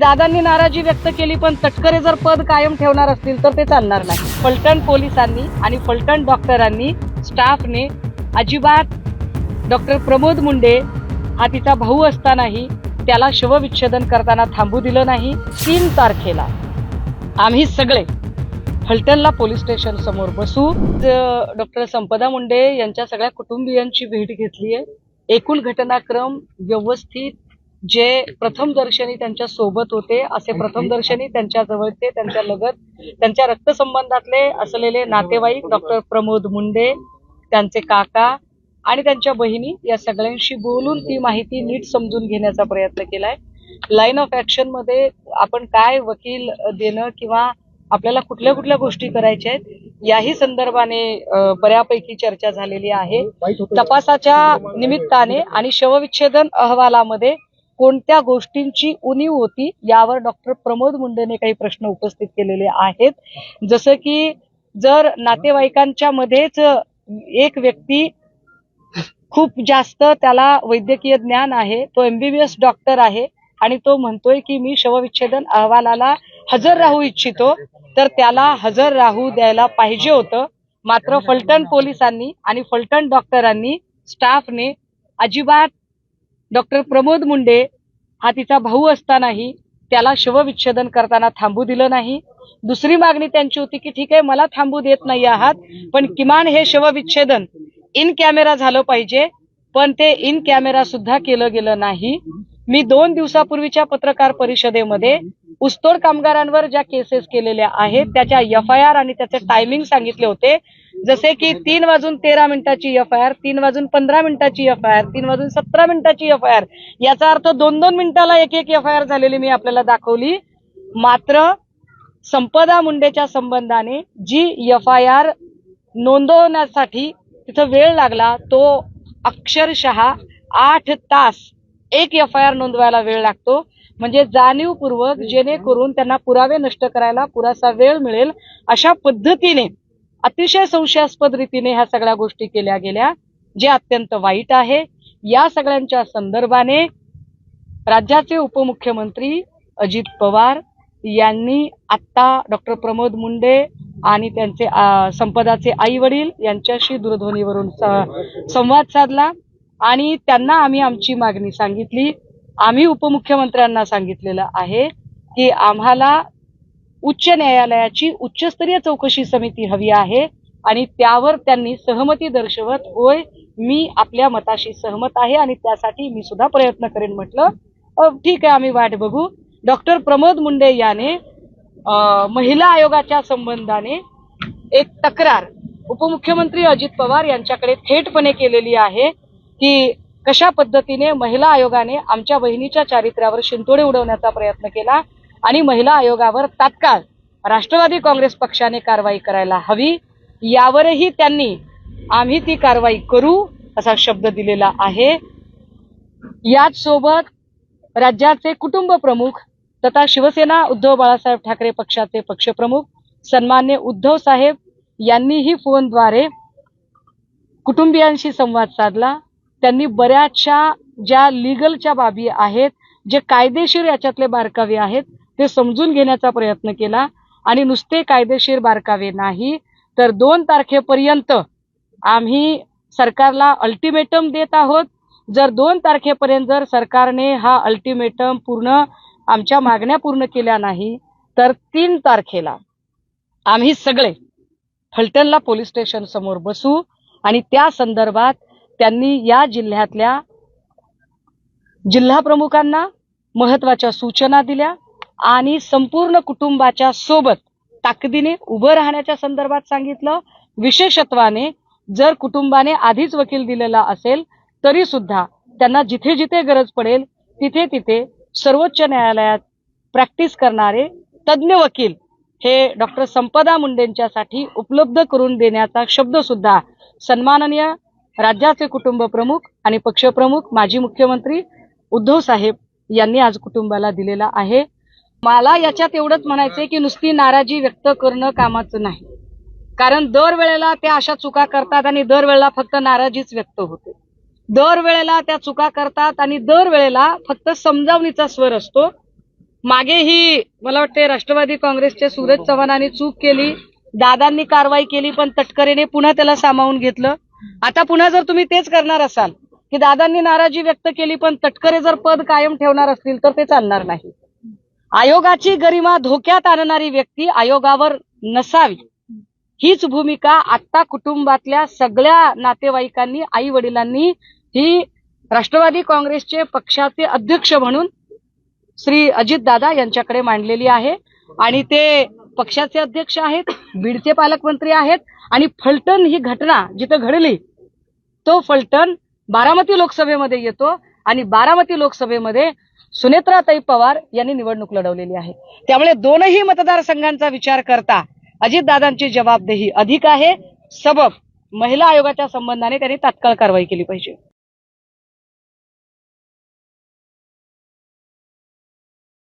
दादांनी नाराजी व्यक्त केली पण तटकरे जर पद कायम ठेवणार असतील तर ते चालणार नाही. फलटण पोलिसांनी आणि फलटण डॉक्टरांनी स्टाफने अजिबात डॉक्टर प्रमोद मुंडे हा तिचा भाऊ असतानाही त्याला शवविच्छेदन करताना थांबू दिलं नाही. तीन तारखेला आम्ही सगळे फलटणला पोलीस स्टेशन समोर बसू. डॉक्टर संपदा मुंडे यांच्या सगळ्या कुटुंबियांची भेट घेतली आहे एकूण घटनाक्रम व्यवस्थित जे प्रथमदर्शनी त्यांच्यासोबत होते असे प्रथमदर्शनी त्यांच्या जवळचे त्यांच्या लगत त्यांच्या रक्तसंबंधातले असलेले नातेवाईक डॉक्टर प्रमोद मुंडे त्यांचे काका आणि त्यांच्या बहिणी या सगळ्यांशी बोलून ती माहिती नीट समजून घेण्याचा प्रयत्न केलाय. लाईन ऑफ ऍक्शनमध्ये आपण काय वकील देणं किंवा आपल्याला कुठल्या कुठल्या गोष्टी करायच्या आहेत याही संदर्भाने बऱ्यापैकी चर्चा झालेली आहे. तपासाच्या निमित्ताने आणि शवविच्छेदन अहवालामध्ये कोणत्या गोष्टींची उणीव होती यावर डॉक्टर प्रमोद मुंडेने काही प्रश्न उपस्थित केलेले आहेत. जसं की जर नातेवाईकांच्या मध्येच एक व्यक्ती खूप जास्त त्याला वैद्यकीय ज्ञान आहे तो एमबीबीएस डॉक्टर आहे आणि तो म्हणतोय की मी शवविच्छेदन अहवालाला हजर राहू इच्छितो तर त्याला हजर राहू द्यायला पाहिजे होतं. मात्र फलटण पोलिसांनी आणि फलटण डॉक्टरांनी स्टाफने अजिबात डॉक्टर प्रमोद मुंडे हा तिचा भाऊ असतानाही त्याला शवविच्छेदन करताना थांबू दिलं नाही. दुसरी मागणी त्यांची होती की ठीक आहे मला थांबू देत नाही आहात पण किमान हे शवविच्छेदन इन कॅमेरा झालं पाहिजे पण ते इन कॅमेरा सुद्धा केलं गेलं नाही. मी दोन दिवसापूर्वीच्या पत्रकार परिषदेमध्ये ऊसतोड कामगारांवर ज्या केसेस केलेल्या आहेत त्याच्या एफ आय आर आणि त्याचे टायमिंग सांगितले होते जसे की तीन वाजून तेरा मिनिटाची एफ आय आर तीन वाजून पंधरा मिनिटाची एफ आय आर तीन वाजून सतरा मिनिटाची एफ आय आर याचा अर्थ दोन दोन मिनिटाला एक एक एफ आय आर झालेली मी आपल्याला दाखवली. मात्र संपदा मुंडेच्या संबंधाने जी एफ आय आर नोंदवण्यासाठी तिथं वेळ लागला तो अक्षरशः आठ तास एक एफ आय आर नोंदवायला वेळ लागतो. म्हणजे जाणीवपूर्वक जेणेकरून त्यांना पुरावे नष्ट करायला पुरासा वेळ मिळेल अशा पद्धतीने अतिशय संशयास्पद रीतीने ह्या सगळ्या गोष्टी केल्या गेल्या जे अत्यंत वाईट आहे. या सगळ्यांच्या संदर्भाने राज्याचे उपमुख्यमंत्री अजित पवार यांनी आत्ता डॉक्टर प्रमोद मुंडे आणि त्यांचे संपदाचे आई वडील यांच्याशी दूरध्वनीवरून स- संवाद साधला आणि त्यांना आम्ही आमची मागणी सांगितली. आम्ही उपमुख्यमंत्र्यांना सांगितलेलं आहे की आम्हाला उच्च न्यायालयाची उच्चस्तरीय चौकशी समिती हवी आहे आणि त्यावर त्यांनी सहमती दर्शवत होय मी आपल्या मताशी सहमत आहे आणि त्यासाठी मी सुद्धा प्रयत्न करेन म्हटलं. ठीक आहे आम्ही वाट बघू. डॉक्टर प्रमोद मुंडे याने महिला आयोगाच्या संबंधाने एक तक्रार उपमुख्यमंत्री अजित पवार यांच्याकडे थेटपणे केलेली आहे की कशा पद्धतीने महिला आयोगाने आमच्या बहिणीच्या चारित्र्यावर शिंतोडे उडवण्याचा प्रयत्न केला आणि महिला आयोगावर तात्काळ राष्ट्रवादी काँग्रेस पक्षाने कारवाई करायला हवी. यावरही त्यांनी आम्ही ती कारवाई करू असा शब्द दिलेला आहे. याच सोबत राज्याचे कुटुंब प्रमुख तथा शिवसेना उद्धव बाळासाहेब ठाकरे पक्षाचे पक्षप्रमुख सन्मान्य उद्धव साहेब यांनीही फोनद्वारे कुटुंबियांशी संवाद साधला. त्यांनी बऱ्याचशा ज्या लिगलच्या बाबी आहेत जे कायदेशीर याच्यातले बारकावे आहेत ते समजून घेण्याचा प्रयत्न केला आणि नुसते कायदेशीर बारकावे नाही तर दोन तारखेपर्यंत आम्ही सरकारला अल्टिमेटम देत आहोत. जर दोन तारखेपर्यंत जर सरकारने हा अल्टिमेटम पूर्ण आमच्या मागण्या पूर्ण केल्या नाही तर तीन तारखेला आम्ही सगळे फलटणला पोलीस स्टेशन समोर बसू आणि त्या संदर्भात त्यांनी या जिल्ह्यातल्या जिल्हा प्रमुखांना महत्त्वाच्या सूचना दिल्या. आणि संपूर्ण कुटुंबाच्या सोबत ताकदीने उभं राहण्याच्या संदर्भात सांगितलं. विशेषत्वाने जर कुटुंबाने आधीच वकील दिलेला असेल तरी सुद्धा त्यांना जिथे जिथे गरज पडेल तिथे तिथे सर्वोच्च न्यायालयात प्रॅक्टिस करणारे तज्ज्ञ वकील हे डॉक्टर संपदा मुंडेंच्यासाठी उपलब्ध करून देण्याचा शब्द सुद्धा सन्माननीय राज्याचे कुटुंब प्रमुख आणि पक्षप्रमुख माजी मुख्यमंत्री उद्धव साहेब यांनी आज कुटुंबाला दिलेला आहे. मला याच्यात एवढंच म्हणायचंय की नुसती नाराजी व्यक्त करणं कामाचं नाही. कारण दरवेळेला त्या अशा चुका करतात आणि दरवेळेला फक्त नाराजीच व्यक्त होते. दरवेळेला त्या चुका करतात आणि दरवेळेला फक्त समजावणीचा स्वर असतो. मागे ही मला वाटते राष्ट्रवादी काँग्रेसचे सूरज चव्हाणांनी चूक केली दादांनी कारवाई केली पण तटकरेने पुन्हा त्याला सामावून घेतलं. आता पुन्हा जर तुम्ही तेच करणार असाल की दादांनी नाराजी व्यक्त केली पण तटकरे जर पद कायम ठेवणार असतील तर ते चालणार नाही. आयोगाची गरिमा धोक्यात आणणारी व्यक्ती आयोगावर नसावी. हीच भूमिका आत्ता कुटुंबातल्या सगळ्या नातेवाईकांनी आई वडिलांनी ही राष्ट्रवादी काँग्रेसचे पक्षाचे अध्यक्ष म्हणून श्री अजितदादा यांच्याकडे मांडलेली आहे. आणि ते पक्षाचे अध्यक्ष आहेत बीडचे पालकमंत्री आहेत आणि फलटण ही घटना जिथं घडली तो फलटण बारामती लोकसभेमध्ये येतो आणि बारामती लोकसभेमध्ये सुनेत्राताई पवार यांनी निवडणूक लढवलेली आहे. त्यामुळे दोनही मतदारसंघांचा विचार करता अजितदादांची जबाबदेही अधिक आहे. सबब महिला आयोगाच्या संबंधाने त्यांनी तात्काळ कारवाई केली पाहिजे.